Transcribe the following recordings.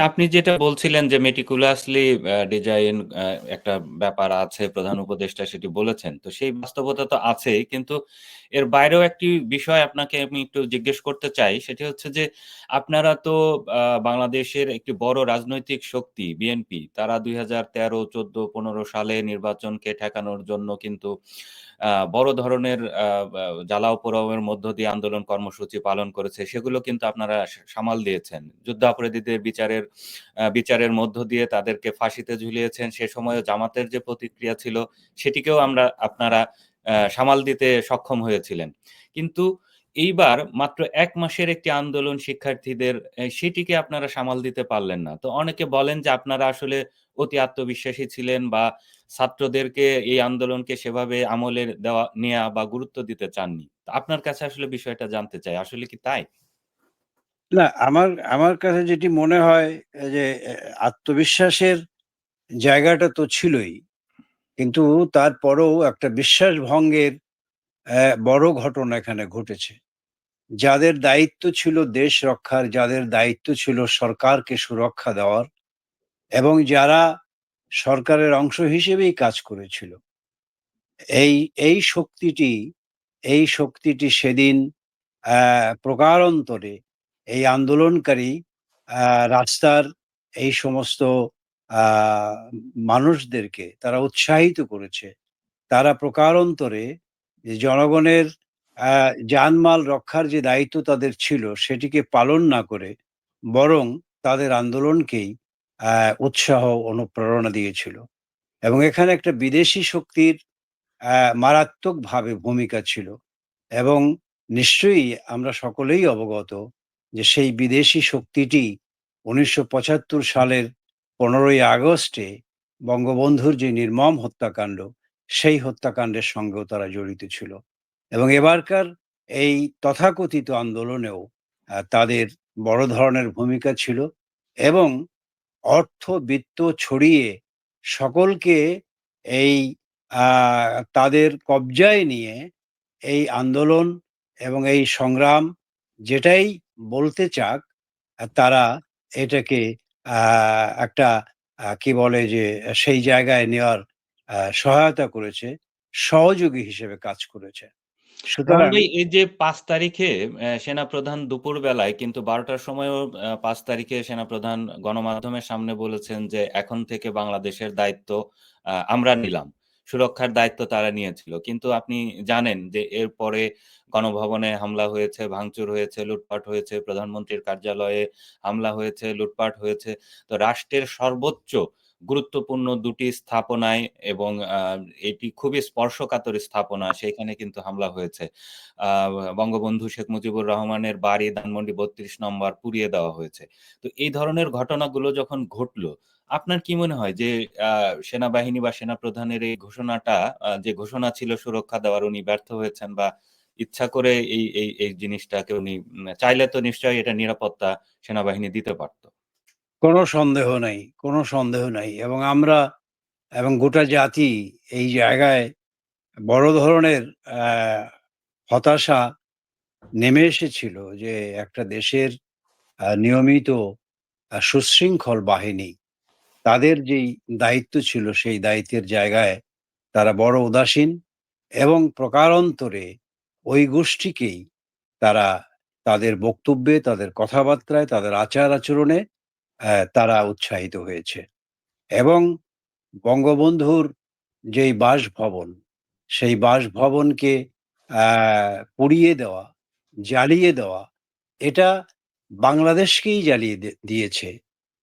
আপনি যেটা বলছিলেন যে মেটিকুলাসলি ডিজাইন একটা ব্যাপার আছে প্রধান উপদেষ্টা সেটি বলেছেন। তো সেই বাস্তবতা তো আছেই। কিন্তু এর বাইরেও একটি বিষয় আপনাকে আমি একটু জিজ্ঞেস করতে চাই। সেটি হচ্ছে যে আপনারা তো বাংলাদেশের একটি বড় রাজনৈতিক শক্তি বিএনপি। তারা ২০১৩, ১৪, ১৫ সালে নির্বাচনকে ঠেকানোর জন্য কিন্তু বড় ধরনের জ্বালাও পোড়াওয়ের মধ্য দিয়ে আন্দোলন কর্মসূচি পালন করেছে। সেগুলো কিন্তু আপনারা সামাল দিয়েছেন। যুদ্ধাপরাধীদের বিচারের বিচারের মধ্য দিয়ে তাদেরকে ফাঁসিতে ঝুলিয়েছেন। সে সময়েও জামাতের যে প্রতিক্রিয়া ছিল, সেটিকেও আমরা আপনারা সামাল দিতে সক্ষম হয়েছিলেন। কিন্তু এইবার মাত্র এক মাসের একটি আন্দোলন শিক্ষার্থীদের সেটিকে আপনারা সামাল দিতে পারলেন না। তো অনেকে বলেন যে আপনারা আসলে অতি আত্মবিশ্বাসী ছিলেন বা ছাত্রদেরকে এই আন্দোলনকে সেভাবে আমলে দেওয়া নেয়া বা গুরুত্ব দিতে চাননি। আপনার কাছে আসলে বিষয়টা জানতে চাই। আসলে কি তাই? না, আমার আমার কাছে যেটি মনে হয় যে আত্মবিশ্বাসের জায়গাটা তো ছিলই। কিন্তু তারপরেও একটা বিশ্বাস ভঙ্গের বড় ঘটনা এখানে ঘটেছে। যাদের দায়িত্ব ছিল দেশ রক্ষার, যাদের দায়িত্ব ছিল সরকারকে সুরক্ষা দেওয়ার এবং যারা সরকারের অংশ হিসেবেই কাজ করেছিল। এই এই শক্তিটি এই শক্তিটি সেদিন প্রকারান্তরে এই আন্দোলনকারী রাস্তার এই সমস্ত মানুষদেরকে তারা উৎসাহিত করেছে। তারা প্রকারান্তরে জনগণের জানমাল রক্ষার যে দায়িত্ব তাদের ছিল সেটিকে পালন না করে বরং তাদের আন্দোলনকেই উৎসাহ অনুপ্রেরণা দিয়েছিল। এবং এখানে একটা বিদেশি শক্তির মারাত্মকভাবে ভূমিকা ছিল। এবং নিশ্চয়ই আমরা সকলেই অবগত যে সেই বিদেশি শক্তিটি ১৯৭৫ সালের ১৫ই আগস্টে বঙ্গবন্ধুর যে নির্মম হত্যাকাণ্ড, সেই হত্যাকাণ্ডের সঙ্গেও তারা জড়িত ছিল। এবং এবারকার এই তথাকথিত আন্দোলনেও তাদের বড় ধরনের ভূমিকা ছিল এবং অর্থ বিত্ত ছড়িয়ে সকলকে এই তাদের কবজায় নিয়ে এই আন্দোলন এবং এই সংগ্রাম যেটাই বলতে চাক, তারা এটাকে একটা কি বলে যে, সেই জায়গায় নেওয়ার সহায়তা করেছে, সহযোগী হিসেবে কাজ করেছে। সুতরাং এই যে ৫ তারিখে সেনাপ্রধান দুপুর বেলায় কিন্তু ১২ টার সময়ও ৫ তারিখে সেনাপ্রধান গণমাধ্যমের সামনে বলেছেন যে, "এখন থেকে বাংলাদেশের দায়িত্ব আমরা নিলাম।" সুরক্ষার দায়িত্ব তারা নিয়েছিল। কিন্তু আপনি জানেন যে এরপরে গণভবনে হামলা হয়েছে, ভাঙচুর হয়েছে, লুটপাট হয়েছে, প্রধানমন্ত্রীর কার্যালয়ে হামলা হয়েছে, লুটপাট হয়েছে। তো রাষ্ট্রের সর্বোচ্চ গুরুত্বপূর্ণ ২ টি স্থাপনায় এবং এটি খুবই স্পর্শকাতর স্থাপনা সেখানে কিন্তু হামলা হয়েছে। বঙ্গবন্ধু শেখ মুজিবুর রহমানের বাড়ি ধানমন্ডি ৩২ নম্বর পুড়িয়ে দেওয়া হয়েছে। তো এই ধরনের ঘটনাগুলো যখন ঘটলো, আপনার কি মনে হয় যে সেনাবাহিনী বা সেনা প্রধানের এই ঘোষণাটা যে ঘোষণা ছিল সুরক্ষা দেওয়ার উনি ব্যর্থ হয়েছেন বা ইচ্ছা করে এই এই এই জিনিসটাকে উনি চাইলে তো নিশ্চয়ই এটা নিরাপত্তা সেনাবাহিনী দিতে পারত। কোনো সন্দেহ নাই, কোনো সন্দেহ নাই। এবং আমরা এবং গোটা জাতি এই জায়গায় বড় ধরনের হতাশা নেমে এসেছিল যে একটা দেশের নিয়মিত সুশৃঙ্খল বাহিনী তাদের যেই দায়িত্ব ছিল সেই দায়িত্বের জায়গায় তারা বড় উদাসীন এবং প্রকারান্তরে ওই গোষ্ঠীকেই তারা তাদের বক্তব্যে, তাদের কথাবার্তায়, তাদের আচার-আচরণে তারা উৎসাহিত হয়েছে। এবং বঙ্গবন্ধুর যেই বাসভবন, সেই বাসভবনকে পুড়িয়ে দেওয়া, জ্বালিয়ে দেওয়া, এটা বাংলাদেশকেই জ্বালিয়ে দিয়েছে।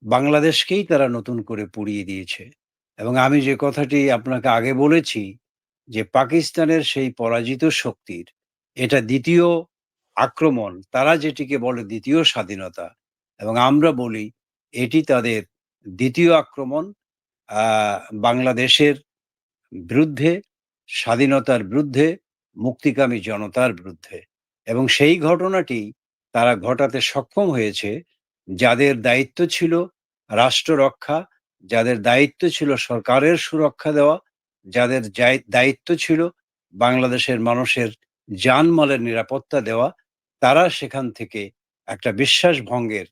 বাংলাদেশকেই তারা নতুন করে পুড়িয়ে দিয়েছে। এবং আমি যে কথাটি আপনাকে আগে বলেছি যে পাকিস্তানের সেই পরাজিত শক্তির এটা দ্বিতীয় আক্রমণ। তারা যেটিকে বলে দ্বিতীয় স্বাধীনতা এবং আমরা বলি এটি তাদের দ্বিতীয় আক্রমণ বাংলাদেশের বিরুদ্ধে, স্বাধীনতার বিরুদ্ধে, মুক্তিকামী জনতার বিরুদ্ধে। এবং সেই ঘটনাটি তারা ঘটাতে সক্ষম হয়েছে যাদের দায়িত্ব ছিল রাষ্ট্র রক্ষা, যাদের দায়িত্ব ছিল সরকারের সুরক্ষা দেওয়া, যাদের দায়িত্ব ছিল বাংলাদেশের মানুষের জানমালের নিরাপত্তা দেওয়া, তারা সেখান থেকে একটা বিশ্বাস ভঙ্গের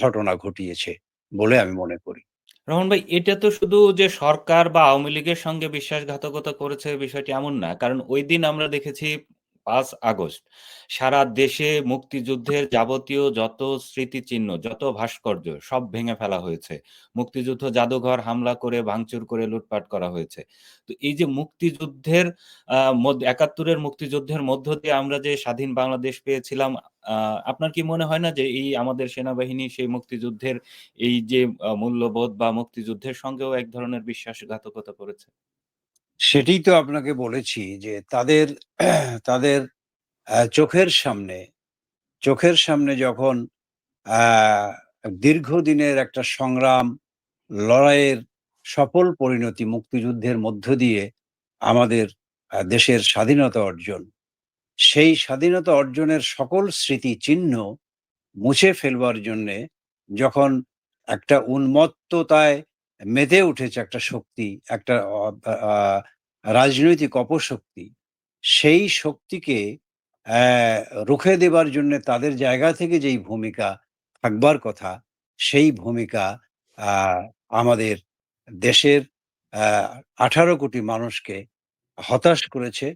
ঘটনা ঘটিয়েছে বলে আমি মনে করি। রহমান ভাই, এটা তো শুধু যে সরকার বা আওয়ামী লীগের সঙ্গে বিশ্বাসঘাতকতা করেছে বিষয়টি এমন না। কারণ ওই দিন আমরা দেখেছি ৫ আগস্ট সারা দেশে মুক্তিযুদ্ধের যাবতীয় যত স্মৃতিচিহ্ন, যত ভাস্কর্য সব ভেঙে ফেলা হয়েছে। মুক্তিযুদ্ধ জাদুঘর হামলা করে, ভাঙচুর করে, লুটপাট করা হয়েছে। তো এই যে মুক্তিযুদ্ধের আ মদ ৭১ মুক্তিযুদ্ধের মধ্য দিয়ে আমরা যে স্বাধীন বাংলাদেশ পেয়েছিলাম, আপনার কি মনে হয় না যে এই আমাদের সেনাবাহিনী সেই মুক্তিযুদ্ধের এই যে মূল্যবোধ বা মুক্তিযুদ্ধের সঙ্গেও এক ধরনের বিশ্বাসঘাতকতা করেছে? সেটিই তো আপনাকে বলেছি যে তাদের তাদের চোখের সামনে চোখের সামনে যখন দীর্ঘদিনের একটা সংগ্রাম, লড়াইয়ের সফল পরিণতি মুক্তিযুদ্ধের মধ্য দিয়ে আমাদের দেশের স্বাধীনতা অর্জন। সেই স্বাধীনতা অর্জনের সকল স্মৃতি চিহ্ন মুছে ফেলবার জন্যে যখন একটা উন্মত্ততায় মেতে উঠেছে একটা শক্তি, একটা রাজনৈতিক অপশক্তি, সেই শক্তিকে রুখে দেবার জন্যে তাদের জায়গা থেকে যেই ভূমিকা থাকবার কথা, সেই ভূমিকা আমাদের দেশের আ ১৮ কোটি মানুষকে হতাশ করেছে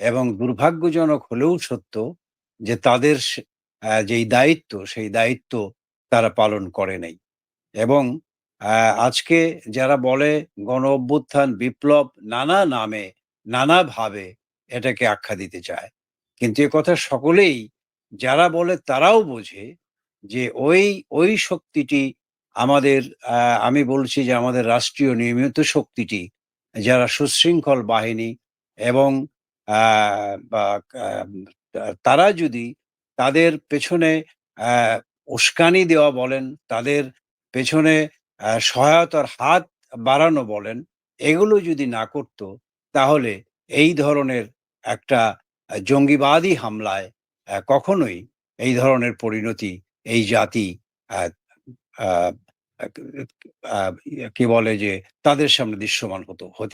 এবং দুর্ভাগ্যজনক হলেও সত্য যে তাদের যেই দায়িত্ব, সেই দায়িত্ব তারা পালন করে নাই। এবং আজকে যারা বলে গণ অভ্যুত্থান, বিপ্লব নানা নামে, নানাভাবে এটাকে আখ্যা দিতে চায়। কিন্তু একথা সকলেই যারা বলে তারাও বোঝে যে ওই, ওই শক্তিটি আমাদের আমি বলছি যে আমাদের রাষ্ট্রীয় নিয়মিত শক্তিটি যারা সুশৃঙ্খল বাহিনী এবং তারা যদি তাদের পেছনে উস্কানি দেওয়া বলেন, তাদের পেছনে সহায়তার হাত বাড়ানো বলেন, এগুলো যদি না করত তাহলে এই ধরনের একটা জঙ্গিবাদী হামলায় কখনোই এই ধরনের পরিণতি এই জাতি কি বলে যে তাদের সামনে দৃশ্যমান হতে